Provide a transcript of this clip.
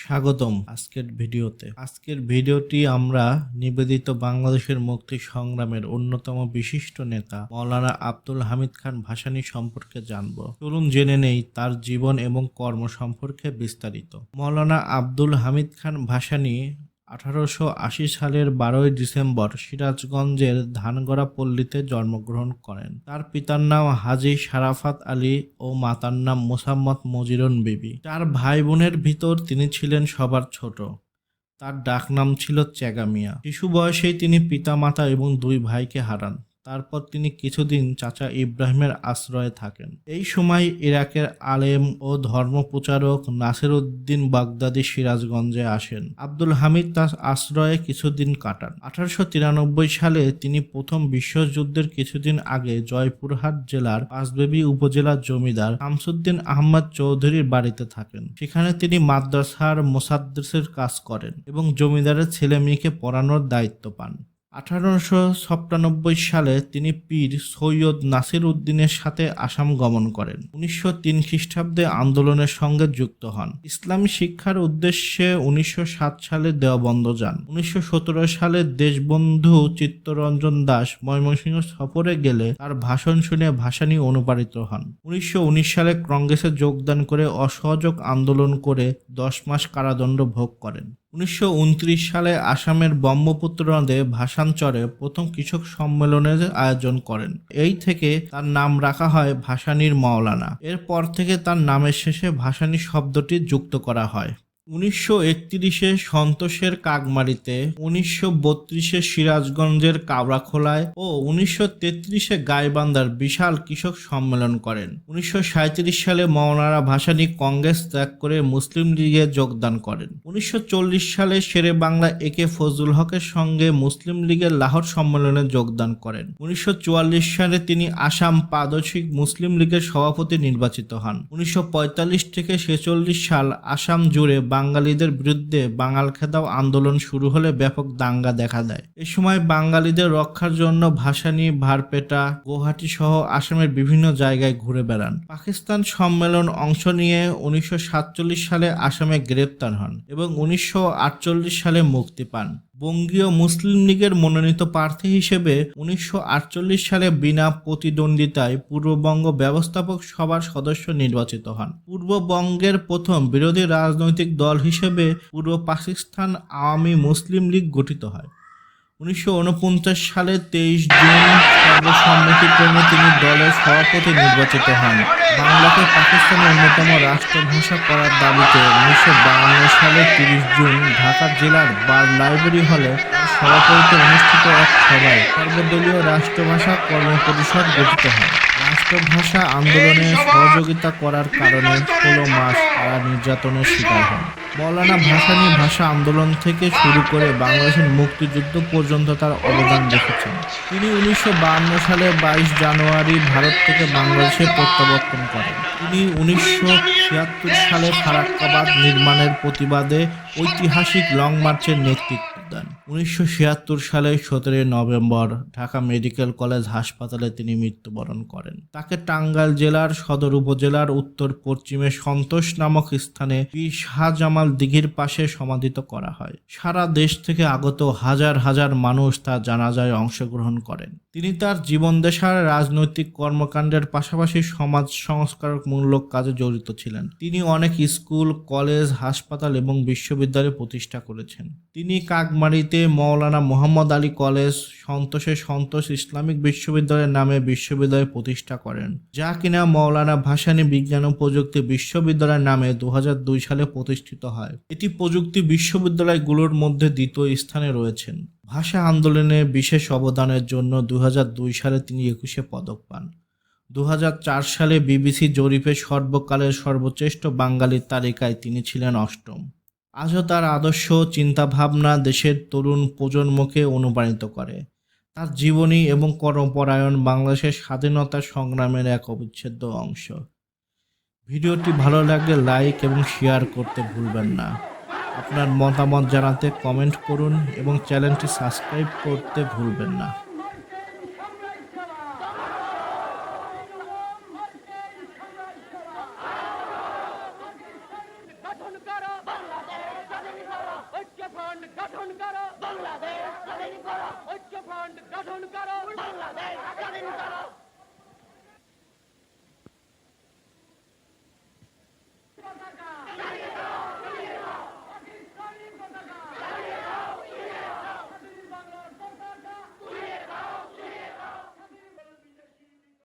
স্বাগতম আজকের ভিডিওতে। আজকের ভিডিওটি আমরা নিবেদিত বাংলাদেশের মুক্তি সংগ্রামের অন্যতম বিশিষ্ট নেতা মৌলানা আব্দুল হামিদ খান ভাসানী সম্পর্কে জানব। চলুন জেনে নেই তার জীবন এবং কর্ম সম্পর্কে বিস্তারিত। মৌলানা আব্দুল হামিদ খান ভাসানী আঠারোশো আশি সালের বারোই ডিসেম্বর সিরাজগঞ্জের ধানগড়া পল্লীতে জন্মগ্রহণ করেন। তার পিতার নাম হাজি সারাফাত আলী ও মাতার নাম মোসাম্মদ মজিরন বিবি। তার ভাই বোনের ভিতর তিনি ছিলেন সবার ছোট। তার ডাকনাম ছিল চেগামিয়া। শিশু বয়সেই তিনি পিতা মাতা এবং দুই ভাইকে হারান। তারপর তিনি কিছুদিন চাচা ইব্রাহিমের আশ্রয়ে থাকেন। এই সময় ইরাকের আলেম ও ধর্মপ্রচারক নাসির উদ্দিন বাগদাদি সিরাজগঞ্জে আসেন। আব্দুল হামিদ তার আশ্রয়ে কিছুদিন কাটান। আঠারোশো তিরানব্বই সালে তিনি প্রথম বিশ্বযুদ্ধের কিছুদিন আগে জয়পুরহাট জেলার পাঁচবেবী উপজেলার জমিদার শামসুদ্দিন আহমদ চৌধুরীর বাড়িতে থাকেন। সেখানে তিনি মাদ্রাসার মোসাদ্দেসের কাজ করেন এবং জমিদারের ছেলে মেয়েকে পড়ানোর দায়িত্ব পান। আঠারোশো সাতানব্বই সালে তিনি পীর সৈয়দ নাসির উদ্দিনের সাথে আসাম গমন করেন। উনিশশো তিন খ্রিস্টাব্দে আন্দোলনের সঙ্গে যুক্ত হন। ইসলামী শিক্ষার উদ্দেশ্যে উনিশশো সাত সালে দেওবন্দ যান। উনিশশো সতেরো সালে দেশবন্ধু চিত্তরঞ্জন দাস ময়মনসিংহ সফরে গেলে তার ভাষণ শুনে ভাসানী অনুপ্রাণিত হন। উনিশশো উনিশ সালে কংগ্রেসে যোগদান করে অসহযোগ আন্দোলন করে দশ মাস কারাদণ্ড ভোগ করেন। উনিশশো উনত্রিশ সালে আসামের ব্রহ্মপুত্র নদে ভাষাঞ্চরে প্রথম কৃষক সম্মেলনের আয়োজন করেন। এই থেকে তার নাম রাখা হয় ভাসানীর মাওলানা। এরপর থেকে তার নামের শেষে ভাসানী শব্দটি যুক্ত করা হয়। উনিশশো একত্রিশে সন্তোষের কাকমারিতে, উনিশশো বত্রিশে সিরাজগঞ্জের কাবরাখোলায় ও উনিশশো তেত্রিশে গাইবান্ধার বিশাল কৃষক সম্মেলন করেন। উনিশশো সালে মৌলানা ভাসানী কংগ্রেস ত্যাগ করে মুসলিম লীগে যোগদান করেন। উনিশশো চল্লিশ সালে শেরে বাংলা একে ফজলুল হকের সঙ্গে মুসলিম লীগের লাহোর সম্মেলনে যোগদান করেন। উনিশশো চুয়াল্লিশ সালে তিনি আসাম প্রাদেশিক মুসলিম লীগের সভাপতি নির্বাচিত হন। উনিশশো পঁয়তাল্লিশ থেকে ছেচল্লিশ সাল আসাম জুড়ে বাঙালিদের বিরুদ্ধে বাঙাল খেদাও আন্দোলন শুরু হলে ব্যাপক দাঙ্গা দেখা দেয়। এ সময় বাঙালিদের রক্ষার জন্য ভাসানী, ভারপেটা গুয়াহাটি সহ আসামের বিভিন্ন জায়গায় ঘুরে বেড়ান। পাকিস্তান সম্মেলন অংশ নিয়ে উনিশশো সাতচল্লিশ সালে আসামে গ্রেপ্তার হন এবং উনিশশো আটচল্লিশ সালে মুক্তি পান। বঙ্গীয় মুসলিম লীগের মনোনীত প্রার্থী হিসেবে উনিশশো আটচল্লিশ সালে বিনা প্রতিদ্বন্দ্বিতায় পূর্ববঙ্গ ব্যবস্থাপক সভার সদস্য নির্বাচিত হন। পূর্ববঙ্গের প্রথম বিরোধী রাজনৈতিক দল হিসেবে পূর্ব পাকিস্তান আওয়ামী মুসলিম লীগ গঠিত হয়। উনিশশো সালে তেইশ জুন সর্বসম্মতিক্রমে তিনি দলের সভাপতি নির্বাচিত হন। বাংলাকে পাকিস্তানের অন্যতম রাষ্ট্রভাষা করার দাবিতে উনিশশো সালে তিরিশ জুন ঢাকা জেলার বার লাইব্রেরি হলে সভাপতিতে অনুষ্ঠিত এক সভায় সর্বদলীয় রাষ্ট্রভাষা কর্মপরিষদ গঠিত হয়। রাষ্ট্রভাষা আন্দোলনে সহযোগিতা করার কারণে ষোলো মাস তারা নির্যাতনের শিকার হন। মৌলানা ভাসানী ভাষা আন্দোলন থেকে শুরু করে বাংলাদেশের মুক্তিযুদ্ধ পর্যন্ত তার অবদান রেখেছেন। তিনি উনিশশো সালে বাইশ জানুয়ারি ভারত থেকে বাংলাদেশে প্রত্যাবর্তন করেন। তিনি উনিশশো ছিয়াত্তর সালে ফারাক্কাবাদ নির্মাণের প্রতিবাদে ঐতিহাসিক লং মার্চের নেতৃত্ব উনিশশো ছিয়াত্তর সালে সতেরোই নভেম্বর ঢাকা মেডিকেল কলেজ হাসপাতালে তিনি মৃত্যুবরণ করেন। তাকে টাঙ্গাইল জেলার সদর উপজেলার উত্তর পশ্চিমে সন্তোষ নামক স্থানে শাহজামাল দিঘির পাশে সমাধিত করা হয়। সারা দেশ থেকে আগত হাজার হাজার মানুষ তার জানাজায় অংশগ্রহণ করেন। তিনি তার জীবনদেশার রাজনৈতিক কর্মকাণ্ডের পাশাপাশি সমাজ সংস্কারমূলক কাজে জড়িত ছিলেন। তিনি অনেক স্কুল, কলেজ, হাসপাতাল এবং বিশ্ববিদ্যালয় প্রতিষ্ঠা করেছেন। তিনি কাকমারিতে মৌলানা মোহাম্মদ আলী কলেজ সন্তোষে সন্তোষ ইসলামিক বিশ্ববিদ্যালয়ের নামে বিশ্ববিদ্যালয় প্রতিষ্ঠা করেন, যা কিনা মৌলানা ভাসানী বিজ্ঞান ও প্রযুক্তি বিশ্ববিদ্যালয়ের নামে দু হাজার দুই সালে প্রতিষ্ঠিত হয়। এটি প্রযুক্তি বিশ্ববিদ্যালয়গুলোর মধ্যে দ্বিতীয় স্থানে রয়েছেন। ভাষা আন্দোলনে বিশেষ অবদানের জন্য দু হাজার দুই সালে তিনি একুশে পদক পান। দু হাজার চার সালে বিবিসি জরিপে সর্বকালের সর্বশ্রেষ্ঠ বাঙালির তালিকায় তিনি ছিলেন অষ্টম। আজও তার আদর্শ, চিন্তাভাবনা দেশের তরুণ প্রজন্মকে অনুপ্রাণিত করে। তার জীবনী এবং কর্মপরায়ণ বাংলাদেশের স্বাধীনতা সংগ্রামের এক অবিচ্ছেদ্য অংশ। ভিডিওটি ভালো লাগলে লাইক এবং শেয়ার করতে ভুলবেন না। আপনার মতামত জানাতে কমেন্ট করুন এবং চ্যানেলটি সাবস্ক্রাইব করতে ভুলবেন না। গঠন করো। বাংলাদেশ স্বাধীন করো।